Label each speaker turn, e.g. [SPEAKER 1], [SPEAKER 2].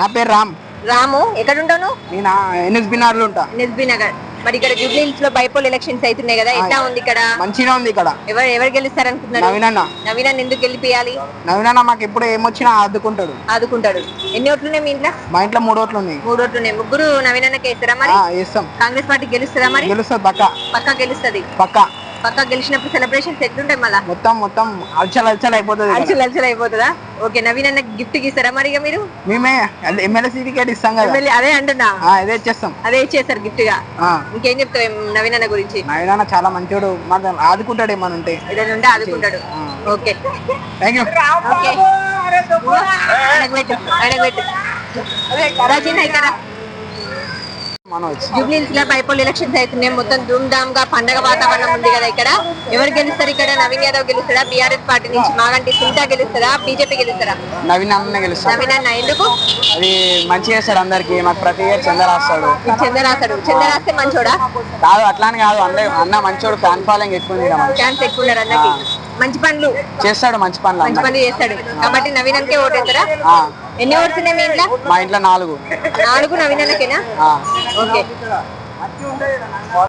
[SPEAKER 1] నా పేరు రామ్.
[SPEAKER 2] రాము ఎక్కడ ఉంటావు నువ్వు?
[SPEAKER 1] నేను ఎన్ఎస్ బినార్లో ఉంటా.
[SPEAKER 2] ఎస్బీ నగర్. మరి ఇక్కడ జూబ్లీహిల్స్లో బైపోల్ ఎలక్షన్స్ అవుతున్నాయి కదా ఎట్లా ఉంది ఇక్కడ?
[SPEAKER 1] మంచిగా ఉంది ఇక్కడ.
[SPEAKER 2] ఎవరు ఎవరు గెలుస్తారు అనుకుంటున్నారు
[SPEAKER 1] నవీన్ అన్న.
[SPEAKER 2] నవీన్ అన్న ఎందుకు గెలిపియాలి?
[SPEAKER 1] నవీన్ అన్న మాకు ఎప్పుడు ఏమొచ్చినా ఆదుకుంటాడు.
[SPEAKER 2] ఆదుకుంటాడు. ఎన్ని ఓట్లున్నాయి మీ ఇంట్లో?
[SPEAKER 1] మా ఇంట్లో మూడు ఓట్లు ఉన్నాయి
[SPEAKER 2] మూడు ఓట్లున్నాయి. ముగ్గురు నవీన్ అన్నకి వేస్తారా మరి?
[SPEAKER 1] వేస్తాం.
[SPEAKER 2] కాంగ్రెస్ పార్టీ గెలుస్తుందా మరి?
[SPEAKER 1] గెలుస్తుంది పక్క.
[SPEAKER 2] పక్కా గెలుస్తది.
[SPEAKER 1] పక్క.
[SPEAKER 2] పక్కా గెలిచినప్పుడు సెలబ్రేషన్స్ ఎట్లుంటాయి మళ్ళా?
[SPEAKER 1] మొత్తం మొత్తం అలచల్ అలచల్ అయిపోతుంది.
[SPEAKER 2] అలచలు అలచలు అయిపోతుందా? ఓకే నవీన్ అన్న గిఫ్ట్ ఇస్తారా మరి ఇక మీరు?
[SPEAKER 1] మేమే ఎమ్మెల్యే సీట్ ఇస్తాం కదా.
[SPEAKER 2] ఎమ్మెల్యే అదే అంటున్నా.
[SPEAKER 1] ఆ, ఇదే ఇచ్చేస్తాం.
[SPEAKER 2] అదే ఇచ్చేస్తారు గిఫ్ట్గా.
[SPEAKER 1] ఆ,
[SPEAKER 2] ఇంకేం చెప్తావు ఏం నవీన్ అన్న గురించి?
[SPEAKER 1] నవీన్ అన్న చాలా మంచోడు. మాకు ఆదుకుంటాడు ఏమని ఉంటే.
[SPEAKER 2] ఏదైనా ఉంటే ఆదుకుంటాడు. ఓకే.
[SPEAKER 1] Thank you
[SPEAKER 2] okay. ఆయనకు పెట్టు ఆయనకు పెట్టు రా చిన్న ఇక్కడ
[SPEAKER 1] మనోజ్.
[SPEAKER 2] జూబ్లీహిల్స్లో బైపోల్ ఎలక్షన్స్ అవుతున్నాయి మొత్తం ధూమ్ ధామ్గా పండగ వాతావరణం ఉంది కదా ఇక్కడ. ఎవరు గెలుస్తారు ఇక్కడ? నవీన్ యాదవ్ గెలుస్తారా బీఆర్ఎస్ పార్టీ నుంచి మాగంటి గెలుస్తారా బీజేపీ గెలుస్తారా
[SPEAKER 1] నవీన్ అన్న గెలుస్తాడు.
[SPEAKER 2] నవీన్ అన్న ఎందుకు?
[SPEAKER 1] అది మంచి చేస్తాడు అందరికి. మాకు ప్రతి ఇయర్ చంద రాస్తాడు.
[SPEAKER 2] చంద్రరాస్తే మంచోడా?
[SPEAKER 1] కాదు అట్లా అని కాదు. అన్న అన్న మంచోడు. ఫ్యాన్ ఫాలోయింగ్ ఎక్కువ ఉంది
[SPEAKER 2] ఎక్కువ ఉన్నారు అన్నకి మంచి పనులు.
[SPEAKER 1] చేస్తాడు మంచి పనులు
[SPEAKER 2] మంచి పనులు చేస్తాడు. కాబట్టి నవీన్ ఓటేస్తారా? ఎన్ని ఓట్స్ ఉన్నాయి మీ ఇంట్లో?
[SPEAKER 1] మా ఇంట్లో నాలుగు.
[SPEAKER 2] నాలుగు నవీన్ అన్నకేనా
[SPEAKER 1] ఆ.
[SPEAKER 2] ఓకే.